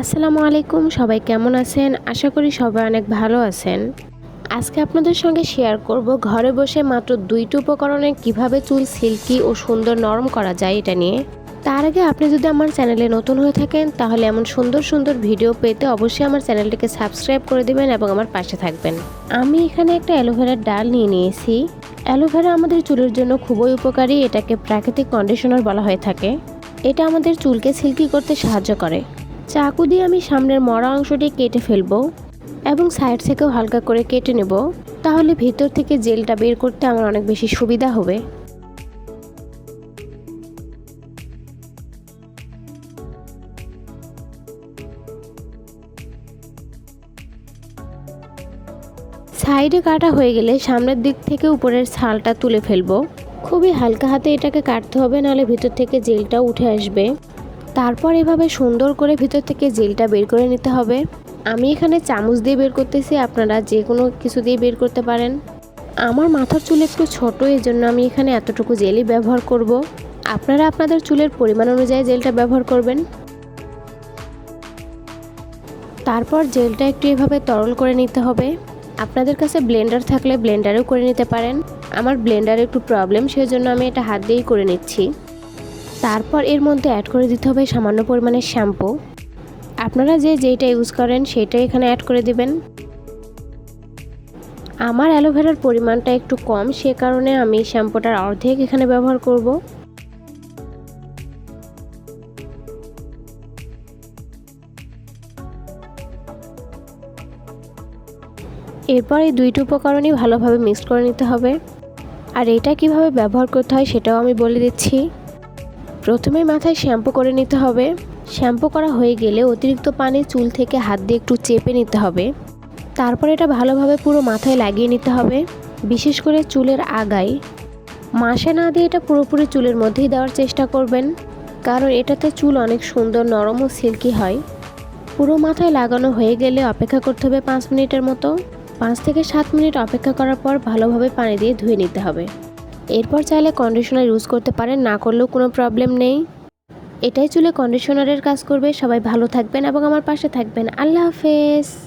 আসসালামু আলাইকুম, সবাই কেমন আছেন? আশা করি সবাই অনেক ভালো আছেন। আজকে আপনাদের সঙ্গে শেয়ার করব ঘরে বসে মাত্র দুইটি উপকরণে কীভাবে চুল সিল্কি ও সুন্দর নরম করা যায় এটা নিয়ে। তার আগে আপনি যদি আমার চ্যানেলে নতুন হয়ে থাকেন, তাহলে এমন সুন্দর সুন্দর ভিডিও পেতে অবশ্যই আমার চ্যানেলটিকে সাবস্ক্রাইব করে দিবেন এবং আমার পাশে থাকবেন। আমি এখানে একটা অ্যালোভেরার ডাল নিয়ে নিয়েছি। অ্যালোভেরা আমাদের চুলের জন্য খুবই উপকারী, এটাকে প্রাকৃতিক কন্ডিশনার বলা হয়ে থাকে। এটা আমাদের চুলকে সিল্কি করতে সাহায্য করে। চাকু দিয়ে আমি সামনের মরা অংশটি কেটে ফেলব এবং সাইড থেকেও হালকা করে কেটে নেব। তাহলে ভিতর থেকে জেলটা বের করতে আমার অনেক বেশি সুবিধা হবে। সাইডে কাটা হয়ে গেলে সামনের দিক থেকে উপরের ছালটা তুলে ফেলব। খুবই হালকা হাতে এটাকে কাটতে হবে, নাহলে ভিতর থেকে জেলটা উঠে আসবে। তারপর এভাবে সুন্দর করে ভিতর থেকে জেলটা বের করে নিতে হবে। আমি এখানে চামচ দিয়ে বের করতেছি, আপনারা যে কোনো কিছু দিয়ে বের করতে পারেন। আমার মাথার চুল একটু ছোট এই জন্য আমি এখানে এতটুকু জেলই ব্যবহার করব। আপনারা আপনাদের চুলের পরিমাণ অনুযায়ী জেলটা ব্যবহার করবেন। তারপর জেলটা একটু এভাবে তরল করে নিতে হবে। আপনাদের কাছে ব্লেন্ডার থাকলে ব্লেন্ডারেও করে নিতে পারেন। আমার ব্লেন্ডারে একটু প্রবলেম, সেজন্য আমি এটা হাত দিয়েই করে নিচ্ছি। তারপর এর মধ্যে অ্যাড করে দিতে হবে সামান্য পরিমাণের শ্যাম্পু আপনারা যে যেইটা ইউজ করেন সেটাই এখানে অ্যাড করে দিবেন। আমার অ্যালোভেরার পরিমাণটা একটু কম, সে কারণে আমি শ্যাম্পুটার অর্ধেক এখানে ব্যবহার করব। এরপর এই দুইটি উপকরণই ভালোভাবে মিক্স করে নিতে হবে। আর এটা কীভাবে ব্যবহার করতে হয় সেটাও আমি বলে দিচ্ছি। প্রথমে মাথায় শ্যাম্পু করে নিতে হবে। শ্যাম্পু করা হয়ে গেলে অতিরিক্ত পানি চুল থেকে হাত দিয়ে একটু চেপে নিতে হবে। তারপর এটা ভালোভাবে পুরো মাথায় লাগিয়ে নিতে হবে। বিশেষ করে চুলের আগায়। মাসে না দিয়ে এটা পুরোপুরি চুলের মধ্যেই দেওয়ার চেষ্টা করবেন, কারণ এটাতে চুল অনেক সুন্দর নরম ও সিল্কি হয়। পুরো মাথায় লাগানো হয়ে গেলে অপেক্ষা করতে হবে পাঁচ মিনিটের মতো। পাঁচ থেকে সাত মিনিট অপেক্ষা করার পর ভালোভাবে পানি দিয়ে ধুয়ে নিতে হবে। এরপর চাইলে কন্ডিশনার ইউজ করতে পারেন, না করলেও কোনো প্রবলেম নেই। এটাই চুলে কন্ডিশনারের কাজ করবে। সবাই ভালো থাকবেন এবং আমার পাশে থাকবেন। আল্লাহ হাফেজ।